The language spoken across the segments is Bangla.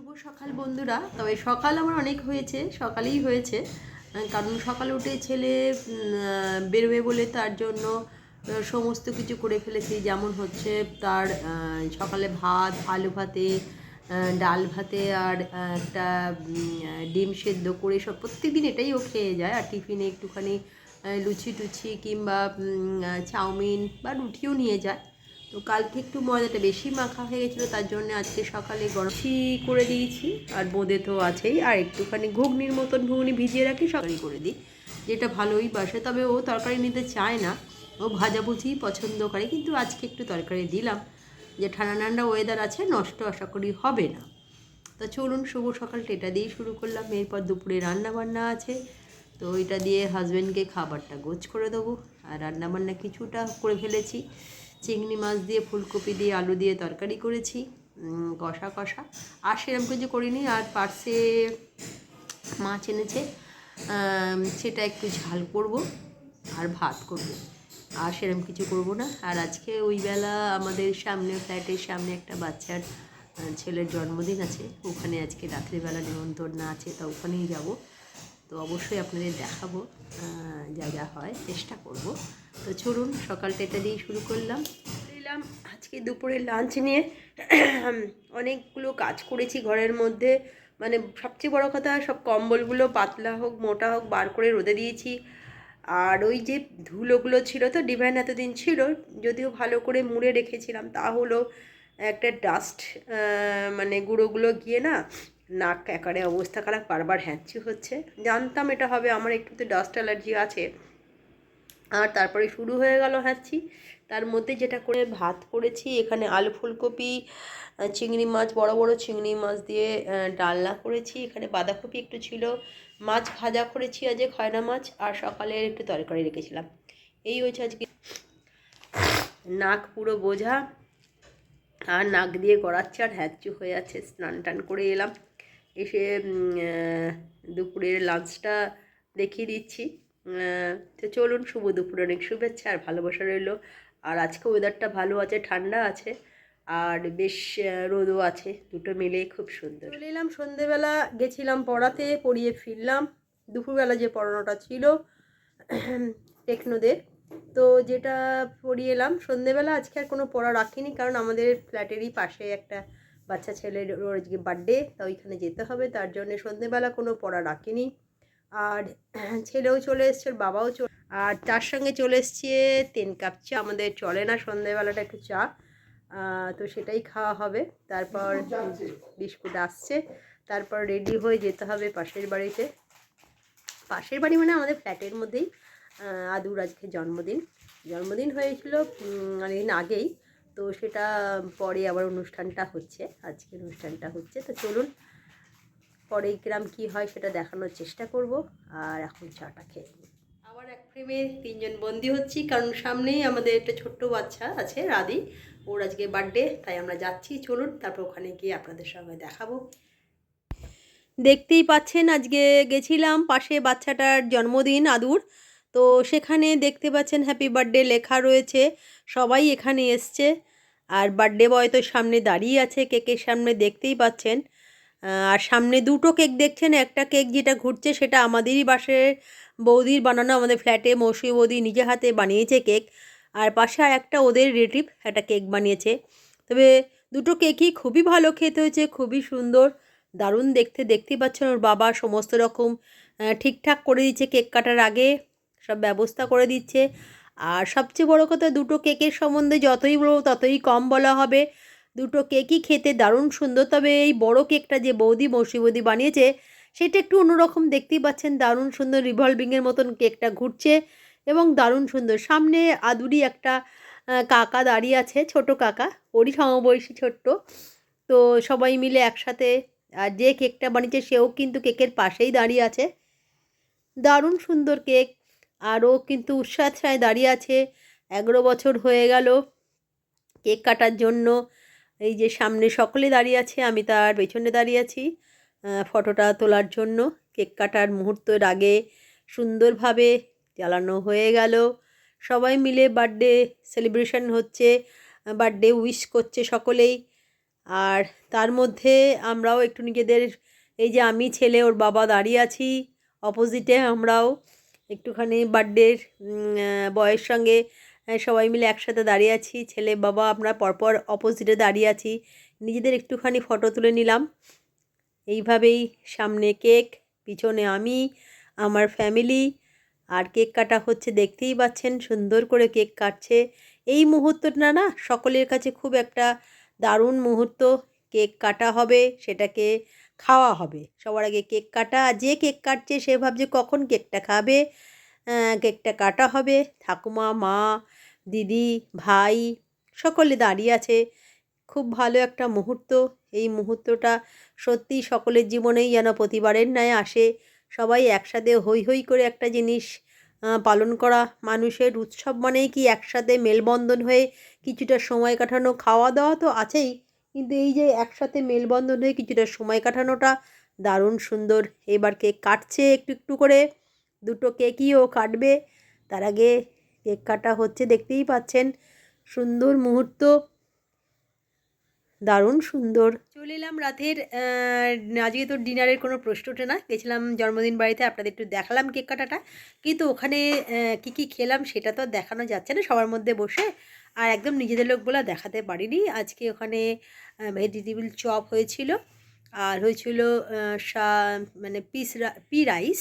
শুভ সকাল বন্ধুরা। তবে সকাল আমার অনেক হয়েছে, সকালেই হয়েছে। কারণ সকালে উঠে ছেলে বেরোবে বলে তার জন্য সমস্ত কিছু করে ফেলেছি। যেমন হচ্ছে তার সকালে ভাত, আলু ভাতে ডাল ভাতে আর একটা ডিম সেদ্ধ করে সব প্রত্যেক দিন এটাই ও খেয়ে যায়। আর টিফিনে একটুখানি লুচি টুচি কিংবা চাউমিন বা রুটিও নিয়ে যায়। তো কালকে একটু ময়দাটা বেশি মাখা হয়ে গেছিল, তার জন্য আজকে সকালে গরমছি করে দিয়েছি। আর বোঁদে তো আছেই। আর একটুখানি ঘুগনির মতন ঘুগনি ভিজিয়ে রাখি, সকালে করে দিই, যেটা ভালোই বাসে। তবে ও তরকারি নিতে চায় না। ও ভাজাভুজিই পছন্দ করে, কিন্তু আজকে একটু তরকারি দিলাম। যে ঠান্ডা ঠান্ডা ওয়েদার আছে, নষ্ট আশা করি হবে না। তো চলুন, শুভ সকালটা এটা দিয়েই শুরু করলাম। এরপর দুপুরে রান্না বান্না আছে। তো এটা দিয়ে হাজব্যান্ডকে খাবারটা গোছ করে দেবো। আর রান্নাবান্না কিছুটা করে ফেলেছি। চিংড়ি মাছ দিয়ে, ফুলকপি দিয়ে, আলু দিয়ে তরকারি করেছি। কষা কষা। আর সেরকম কিছু করিনি। আর পার্সে মাছ এনেছে। সেটা একটু ঝাল করব আর ভাত করব। আর সেরকম কিছু করব না। আর আজকে ওই বেলা আমাদের সামনে, ফ্ল্যাটের সামনে একটা বাচ্চার ছেলের জন্মদিন আছে। ওখানে আজকে রাত্রিবেলা নিমন্ত্রণ আছে, তা ওখানেই যাব। তো অবশ্যই আপনাদের দেখাবো যা যা হয়, চেষ্টা করব। তো চলুন সকালটা এটা দিয়েই শুরু করলাম। এলাম আজকে দুপুরে লাঞ্চ নিয়ে অনেকগুলো কাজ করেছি ঘরের মধ্যে। মানে সবচেয়ে বড় কথা, সব কম্বলগুলো পাতলা হোক, মোটা হোক, বার করে রোদে দিয়েছি। আর ওই যে ধুলোগুলো ছিল তো, ডিভাইন এতদিন ছিল, যদিও ভালো করে মুড়ে রেখেছিলাম, তা হলো একটা ডাস্ট মানে গুঁড়োগুলো গিয়ে না নাক একারে অবস্থা খারাপ, বারবার হ্যাঁচি হচ্ছে। জানতাম এটা হবে, আমার একটু তো ডাস্ট অ্যালার্জি আছে। আর তারপরে শুরু হয়ে গেল হ্যাঁচি। তার মধ্যে যেটা করে ভাত করেছি, এখানে আলু ফুলকপি চিংড়ি মাছ, বড় বড় চিংড়ি মাছ দিয়ে ডালনা করেছি। এখানে বাঁধাকপি একটু ছিল। মাছ ভাজা করেছি আজকে, খয়না মাছ, আর সকালে একটু তরকারি রেখেছিলাম। এই হয়েছে আজকে। নাক পুরো বোঝা, আর নাক দিয়ে গড়াচ্ছে, আর হ্যাচু হয়ে আছে। স্নান টান করে এলাম। এসে দুপুরের লাঞ্চটা দেখিয়ে দিচ্ছি। তো চলুন, শুভ দুপুরে, অনেক শুভেচ্ছা আর ভালোবাসা রইল। আর আজকে ওয়েদারটা ভালো আছে, ঠান্ডা আছে, আর বেশ রোদও আছে। দুটো মিলেই খুব সুন্দর। চলে এলাম সন্ধেবেলা, গেছিলাম পড়াতে, পড়িয়ে ফিরলাম। দুপুরবেলা যে পড়ানোটা ছিল টেকনোদের তো যেটা পড়িয়ে এলাম, সন্ধেবেলা আজকে আর কোনো পড়া রাখিনি, কারণ আমাদের ফ্ল্যাটেরই পাশে একটা বাচ্চা ছেলের ওর আজকে বার্থডে তা ওইখানে যেতে হবে। তার জন্য সন্ধেবেলা কোনো পড়া রাখিনি। আর ছেলেও চলে এসছে ওর বাবাও চলে আর তার সঙ্গে চলে এসছে তিন কাপ চা। আমাদের চলে না সন্ধেবেলাটা একটু চা। তো সেটাই খাওয়া হবে। তারপর বিস্কুট আসছে। তারপর রেডি হয়ে যেতে হবে পাশের বাড়িতে। পাশের বাড়ি মানে আমাদের ফ্ল্যাটের মধ্যেই। আদুর আজকে জন্মদিন। জন্মদিন হয়েছিল অনেকদিন আগেই। তো সেটা পরে আবার অনুষ্ঠানটা হচ্ছে আজকে অনুষ্ঠানটা হচ্ছে। তো চলুন পরে গ্রাম কি হয় সেটা দেখানোর চেষ্টা করব। আর এখন চাটা খেয়ে নিই। আবার এক ফ্রেমে তিনজন বন্দি হচ্ছি, কারণ সামনেই আমাদের একটা ছোট্ট বাচ্চা আছে রাদি ওর আজকে বার্থডে, তাই আমরা যাচ্ছি। চলুন, তারপর ওখানে গিয়ে আপনাদের সঙ্গে দেখাবো। দেখতেই পাচ্ছেন, আজকে গেছিলাম পাশে বাচ্চাটার জন্মদিন আদুর। তো সেখানে দেখতে পাচ্ছেন হ্যাপি বার্থডে লেখা রয়েছে। সবাই এখানে এসছে। আর বার্থডে বয় তো সামনে দাঁড়িয়ে আছে কেকের সামনে দেখতেই পাচ্ছেন। আর সামনে দুটো কেক দেখছেন, একটা কেক যেটা ঘুরছে সেটা আমাদেরই বাসের বৌদির বানানো, আমাদের ফ্ল্যাটে মৌসুমী বৌদি নিজে হাতে বানিয়েছে কেক আর পাশে আর একটা ওদের রিলেটিভ একটা কেক বানিয়েছে। তবে দুটো কেকই খুবই ভালো খেতে হয়েছে, খুবই সুন্দর, দারুণ দেখতে, দেখতেই পাচ্ছেন ওর বাবা সমস্ত রকম ঠিকঠাক করে দিচ্ছে কেক কাটার আগে। সব ব্যবস্থা করে দিচ্ছে। আর সবচেয়ে বড় কথা, দুটো কেকের সম্বন্ধে যতই বলব ততই কম বলা হবে। দুটো কেকই খেতে দারুণ সুন্দর। তবে এই বড় কেকটা যে বৌদি মৌসি বৌদি বানিয়েছে, সেটা একটু অন্যরকম। দেখতেই পাচ্ছেন দারুণ সুন্দর রিভলভিংয়ের মতন কেকটা ঘুরছে এবং দারুণ সুন্দর। সামনে আদুরি একটা কাকা দাঁড়িয়ে আছে, ছোট কাকা। ওরই সমবয়সী ছোট্ট। তো সবাই মিলে একসাথে, আর যে কেকটা বানিয়েছে সেও কিন্তু কেকের পাশেই দাঁড়িয়ে আছে। দারুণ সুন্দর কেক। আরও কিন্তু উৎসাহসায় দাঁড়িয়ে আছে। এগারো বছর হয়ে গেল কেক কাটার জন্য। এই যে সামনে সকলে দাঁড়িয়ে আছে, আমি তার পেছনে দাঁড়িয়ে আছি ফটোটা তোলার জন্য। কেক কাটার মুহূর্তের আগে সুন্দরভাবে জ্বালানো হয়ে গেল। সবাই মিলে বার্থডে সেলিব্রেশন হচ্ছে, বার্থডে উইশ করছে সকলেই। আর তার মধ্যে আমরাও একটু নিজেদের, এই যে আমি ছেলে, ওর বাবা দাঁড়িয়ে আছি, অপোজিটে আমরাও। একটুখানি বার্থডের বয়ের সঙ্গে সবাই মিলে একসাথে দাঁড়িয়ে আছি। ছেলে বাবা আমরা পরপর অপোজিটে দাঁড়িয়ে আছি। নিজেদের একটুখানি ফটো তুলে নিলাম। এইভাবেই সামনে কেক পিছনে আমি, আমার ফ্যামিলি আর কেক কাটা হচ্ছে, দেখতেই পাচ্ছেন, সুন্দর করে কেক কাটছে। এই মুহূর্তটা না, সকলের কাছে খুব একটা দারুণ মুহূর্ত। কেক কাটা হবে, সেটাকে খাওয়া হবে। সবার আগে কেক কাটা, যে কেক কাটছে সে ভাবছে কখন কেকটা খাবে কেকটা কাটা হবে। ঠাকুমা, মা, দিদি, ভাই সকলে দাঁড়িয়ে আছে। খুব ভালো একটা মুহূর্ত। এই মুহূর্তটা সত্যি সকলের জীবনেই যেন প্রতিবারের ন্যায় আসে। সবাই একসাথে হই হই করে একটা জিনিস পালন করা। মানুষের উৎসব মানেই কি একসাথে মেলবন্ধন হয়ে কিছুটা সময় কাটানো। খাওয়া দাওয়া তো আছেই। কিন্তু এই যে একসাথে মেলবন্ধন হয়ে কিছুটা সময় কাটানোটা দারুণ সুন্দর। এবার কেক কাটছে একটু একটু করে। দুটো কেকই ও কাটবে। তার আগে কেক কাটা হচ্ছে, দেখতেই পাচ্ছেন। সুন্দর মুহূর্ত। দারুণ সুন্দর। চলে এলাম রাতের আজকে তো ডিনারের কোনো প্রশ্ন ওঠে না। গেছিলাম জন্মদিন বাড়িতে, আপনাদের একটু দেখালাম কেক কাটাটা। কিন্তু ওখানে কী কী খেলাম সেটা তো দেখানো যাচ্ছে না সবার মধ্যে বসে। আর একদম নিজেদের লোকগুলো দেখাতে পারিনি। আজকে ওখানে ভেজিটেবিল চপ হয়েছিল। আর হয়েছিল মানে পিস পি রাইস।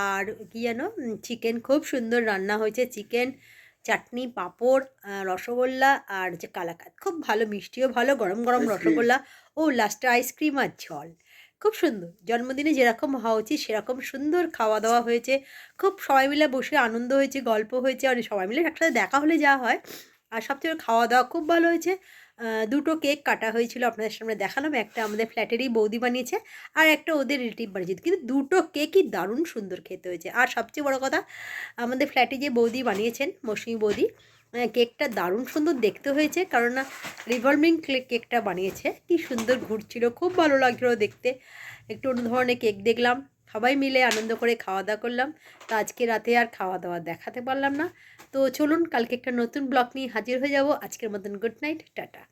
আর কি যেন চিকেন খুব সুন্দর রান্না হয়েছে। চিকেন চাটনি পাঁপড় রসগোল্লা আর হচ্ছে কালাকাত। খুব ভালো মিষ্টিও ভালো গরম গরম রসগোল্লা। ও লাস্টে আইসক্রিম আর জল। খুব সুন্দর। জন্মদিনে যেরকম হওয়া উচিত সেরকম সুন্দর খাওয়া দাওয়া হয়েছে। খুব সবাই মিলে বসে আনন্দ হয়েছে গল্প হয়েছে। আর সবাই মিলে একসাথে দেখা হলে যা হয়। আর সবথেকে খাওয়া দাওয়া খুব ভালো হয়েছে। দুটো কেক কাটা হয়েছিল আপনাদের সামনে দেখালাম। একটা আমাদের ফ্ল্যাটেরই বৌদি বানিয়েছে আর একটা ওদের রিলেটিভ বানিয়েছে। কিন্তু দুটো কেকই দারুণ সুন্দর খেতে হয়েছে। আর সবচেয়ে বড় কথা, আমাদের ফ্ল্যাটে যে বৌদি বানিয়েছেন, মৌসুমি বৌদি কেকটা দারুণ সুন্দর দেখতে হয়েছে। কারণ না রিভলভিং কেকটা বানিয়েছে। কি সুন্দর ঘুরছিল, খুব ভালো লাগছিল দেখতে। একটু অন্য ধরনের কেক দেখলাম। সবাই মিলে আনন্দ করে খাওয়া দাওয়া করলাম। তো আজকে রাতে আর খাওয়া দাওয়া দেখাতে পারলাম না। তো চলুন, কালকে একটা নতুন ব্লগ নিয়ে হাজির হয়ে যাব। আজকের মতন গুড নাইট, টাটা।